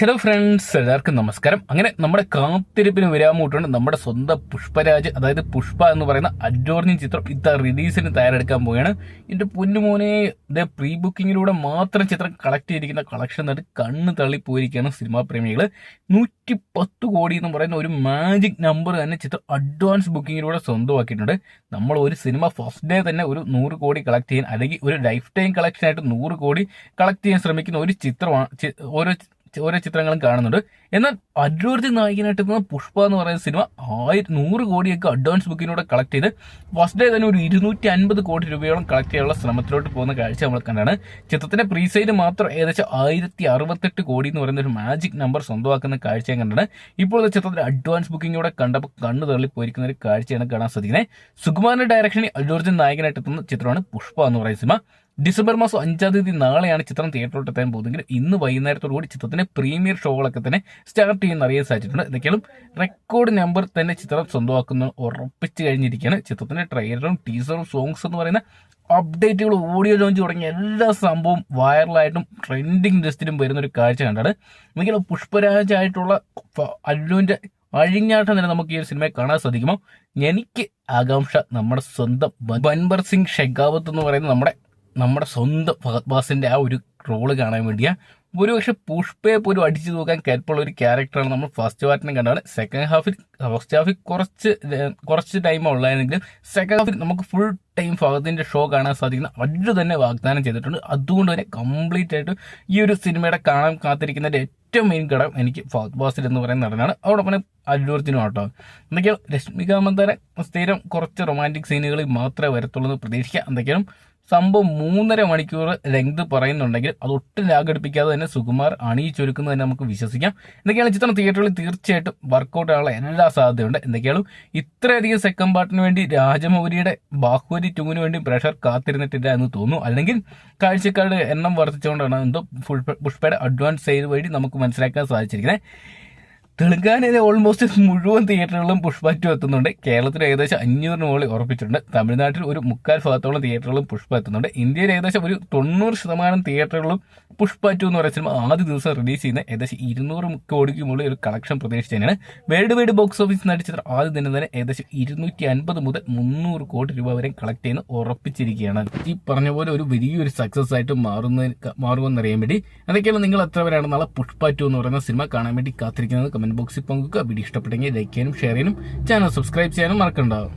Hello friends എല്ലാവർക്കും നമസ്കാരം. അങ്ങനെ നമ്മുടെ കാത്തിരിപ്പിന് വിരാമൂട്ടുണ്ട് നമ്മുടെ സ്വന്തം പുഷ്പരാജ് അതായത് പുഷ്പ എന്ന് പറയുന്ന അഡ്ജോർജിൻ ചിത്രം ഇത്ത റിലീസിന് തയ്യാറെടുക്കാൻ പോവുകയാണ്. എന്റെ പൊന്നുമോനെ ഇതേ പ്രീ ബുക്കിങ്ങിലൂടെ മാത്രം ചിത്രം കളക്ട് ചെയ്തിരിക്കുന്ന കളക്ഷൻ എന്നിട്ട് കണ്ണ് തള്ളിപ്പോയിരിക്കുകയാണ് സിനിമാ പ്രേമികൾ നൂറ്റി പത്ത് കോടി എന്ന് പറയുന്ന ഒരു മാജിക് നമ്പർ തന്നെ ചിത്രം അഡ്വാൻസ് ബുക്കിങ്ങിലൂടെ സ്വന്തമാക്കിയിട്ടുണ്ട്. നമ്മൾ ഒരു സിനിമ ഫസ്റ്റ് ഡേ തന്നെ ഒരു നൂറ് കോടി കളക്ട് ചെയ്യാൻ അല്ലെങ്കിൽ ഒരു ലൈഫ് ടൈം കളക്ഷനായിട്ട് നൂറ് കോടി കളക്ട് ചെയ്യാൻ ശ്രമിക്കുന്ന ഒരു ചിത്രമാണ് ഓരോ ഓരോ ചിത്രങ്ങളും കാണുന്നുണ്ട്. എന്നാൽ അഡ്രോർജി നായികനായിട്ട് എത്തുന്ന പുഷ്പ എന്ന് പറയുന്ന സിനിമ ആയിരം നൂറ് കോടിയൊക്കെ അഡ്വാൻസ് ബുക്കിങ്ങിലൂടെ കളക്ട് ചെയ്ത് ഫസ്റ്റ് ഡേ തന്നെ ഒരു ഇരുന്നൂറ്റി അൻപത് കോടി രൂപയോളം കളക്ട് ചെയ്യാനുള്ള ശ്രമത്തിലോട്ട് പോകുന്ന കാഴ്ച നമ്മൾ കണ്ടാണ്. ചിത്രത്തിന്റെ പ്രീസൈഡ് മാത്രം ഏകദേശം ആയിരത്തി അറുപത്തെട്ട് കോടി എന്ന് പറയുന്ന ഒരു മാജിക് നമ്പർ സ്വന്തമാക്കുന്ന കാഴ്ച കണ്ടാണ് ഇപ്പോൾ ചിത്രത്തിന്റെ അഡ്വാൻസ് ബുക്കിങ്ങിലൂടെ കണ്ടപ്പോൾ കണ്ണു തള്ളി പോയിരിക്കുന്ന ഒരു കാഴ്ചയാണ് കാണാൻ സാധിക്കുന്നത്. സുകുമാരന്റെ ഡയറക്ഷനിൽ അല്ലൂർജൻ നായകനായിട്ട് എത്തുന്ന ചിത്രമാണ് പുഷ്പ എന്ന് പറയുന്ന സിനിമ. ഡിസംബർ മാസം അഞ്ചാം തീയതി നാളെയാണ് ചിത്രം തിയേറ്ററിലോട്ട് എത്താൻ പോകുന്നതെങ്കിൽ ഇന്ന് വൈകുന്നേരത്തോടു കൂടി ചിത്രത്തിന്റെ പ്രീമിയർ ഷോകളൊക്കെ തന്നെ സ്റ്റാർട്ട് ചെയ്യുന്ന അറിയാൻ സാധിച്ചിട്ടുണ്ട്. എന്തൊക്കെയാലും റെക്കോർഡ് നമ്പർ തന്നെ ചിത്രം സ്വന്തമാക്കുന്ന ഉറപ്പിച്ചു കഴിഞ്ഞിരിക്കുകയാണ്. ചിത്രത്തിന്റെ ട്രെയിലറും ടീസറും സോങ്സ് എന്ന് പറയുന്ന അപ്ഡേറ്റുകൾ ഓഡിയോ ലോഞ്ച് തുടങ്ങിയ എല്ലാ സംഭവം വൈറലായിട്ടും ട്രെൻഡിങ് ലിസ്റ്റിലും വരുന്ന ഒരു കാഴ്ച കണ്ടാണ്. എന്തെങ്കിലും പുഷ്പരാജായിട്ടുള്ള അല്ലുവിന്റെ അഴിഞ്ഞാട്ടം തന്നെ നമുക്ക് ഈ ഒരു സിനിമയെ കാണാൻ സാധിക്കുമോ? എനിക്ക് ആകാംക്ഷ നമ്മുടെ സ്വന്തം ബൻബർ സിംഗ് ഷെഗാവത്ത് എന്ന് പറയുന്ന നമ്മുടെ നമ്മുടെ സ്വന്തം ഫഹദ് ബാസിന്റെ ആ ഒരു റോൾ കാണാൻ വേണ്ടിയാ. ഒരുപക്ഷെ പുഷ്പയെ പോലും അടിച്ചു തൂക്കാൻ കരുപ്പുള്ള ഒരു ക്യാരക്ടറാണ് നമ്മൾ ഫസ്റ്റ് പാർട്ടിനെ കണ്ടാണ് സെക്കൻഡ് ഹാഫിൽ ഫസ്റ്റ് ഹാഫിൽ കുറച്ച് കുറച്ച് ടൈം ഉള്ളതെങ്കിലും സെക്കൻഡ് ഹാഫിൽ നമുക്ക് ഫുൾ ടൈം ഫഹദിന്റെ ഷോ കാണാൻ സാധിക്കുന്ന അത് തന്നെ വാഗ്ദാനം ചെയ്തിട്ടുണ്ട്. അതുകൊണ്ട് തന്നെ കംപ്ലീറ്റ് ആയിട്ട് ഈ ഒരു സിനിമയുടെ കാണാൻ കാത്തിരിക്കുന്നതിന്റെ ഏറ്റവും മെയിൻ ഘടകം എനിക്ക് ഫഹദ് ബാസിൽ എന്ന് പറയുന്ന നടനാണ്. അതോടൊപ്പം പിന്നെ അല്ലൂർത്തിനും ആട്ടോ. എന്തൊക്കെയാണ്? രശ്മിക മന്ദാര സ്ഥിരം കുറച്ച് റൊമാന്റിക് സീനുകളിൽ മാത്രമേ വരത്തുള്ളൂ എന്ന് പ്രതീക്ഷിക്കാം. എന്തൊക്കെയാണ്? സംഭവം മൂന്നര മണിക്കൂർ ലെങ്ത് പറയുന്നുണ്ടെങ്കിൽ അത് ഒട്ടും ലാഗടിപ്പിക്കാതെ തന്നെ സുകുമാർ അണിയിച്ചൊരുക്കുന്നത് തന്നെ നമുക്ക് വിശ്വസിക്കാം. എന്തൊക്കെയാണ് ചിത്രം തിയേറ്ററിൽ തീർച്ചയായിട്ടും വർക്കൗട്ട് ആകാനുള്ള എല്ലാ സാധ്യതയുണ്ട്. എന്തൊക്കെയാണ് ഇത്രയധികം സെക്കൻഡ് പാർട്ടിന് വേണ്ടി രാജമൗലിയുടെ ബാഹുബലി ടൂവിന് വേണ്ടി പ്രഷർ കാത്തിരുന്നിട്ടില്ല എന്ന് തോന്നുന്നു. അല്ലെങ്കിൽ കാഴ്ചക്കാരുടെ എണ്ണം വർദ്ധിച്ചുകൊണ്ടാണ് എന്തോ പുഷ്പയുടെ അഡ്വാൻസ് സെയിൽ വഴി നമുക്ക് മനസ്സിലാക്കാൻ സാധിച്ചിരിക്കുന്നത്. തെലുങ്കാനയിലെ ഓൾമോസ്റ്റ് മുഴുവൻ തിയേറ്ററുകളും പുഷ്പ ടു എത്തുന്നുണ്ട്. കേരളത്തിൽ ഏകദേശം അഞ്ഞൂറിന് മുകളിൽ ഉറപ്പിച്ചിട്ടുണ്ട്. തമിഴ്നാട്ടിൽ ഒരു മുക്കാൽ ഭാഗത്തോളം തിയേറ്ററുകളും പുഷ്പ എത്തുന്നുണ്ട്. ഇന്ത്യയിൽ ഏകദേശം ഒരു തൊണ്ണൂറ് ശതമാനം തിയേറ്ററുകളും പുഷ്പ ടു എന്ന് പറയുന്ന സിനിമ ആദ്യ ദിവസം റിലീസ് ചെയ്യുന്ന ഏകദേശം ഇരുന്നൂറ് കോടിക്ക് മുകളിൽ ഒരു കളക്ഷൻ പ്രതീക്ഷിച്ച് തന്നെയാണ് വേൾഡ് വൈഡ് ബോക്സ് ഓഫീസ് ചിത്രം ആദ്യ ദിനം തന്നെ ഏകദേശം ഇരുന്നൂറ്റി അൻപത് മുതൽ മുന്നൂറ് കോടി രൂപ വരെ കളക്ട് ചെയ്യുന്ന ഉറപ്പിച്ചിരിക്കുകയാണ്. ഈ പറഞ്ഞ പോലെ ഒരു വലിയൊരു സക്സസ് ആയിട്ട് മാറുന്ന മാറുമെന്നറിയാൻ വേണ്ടി. അതൊക്കെയാണ് നിങ്ങൾ എത്ര പേരാണ് നാളെ പുഷ്പ എന്ന് പറയുന്ന സിനിമ കാണാൻ വേണ്ടി കാത്തിരിക്കുന്നത്? കമന്റ് ബോക്സിൽ പങ്കുക വീഡിയോ ഇഷ്ടപ്പെട്ടെങ്കിൽ ലൈക്ക് ചെയ്യാനും ഷെയർ ചെയ്യാനും ചാനൽ സബ്സ്ക്രൈബ് ചെയ്യാനും മറക്കണ്ടാവും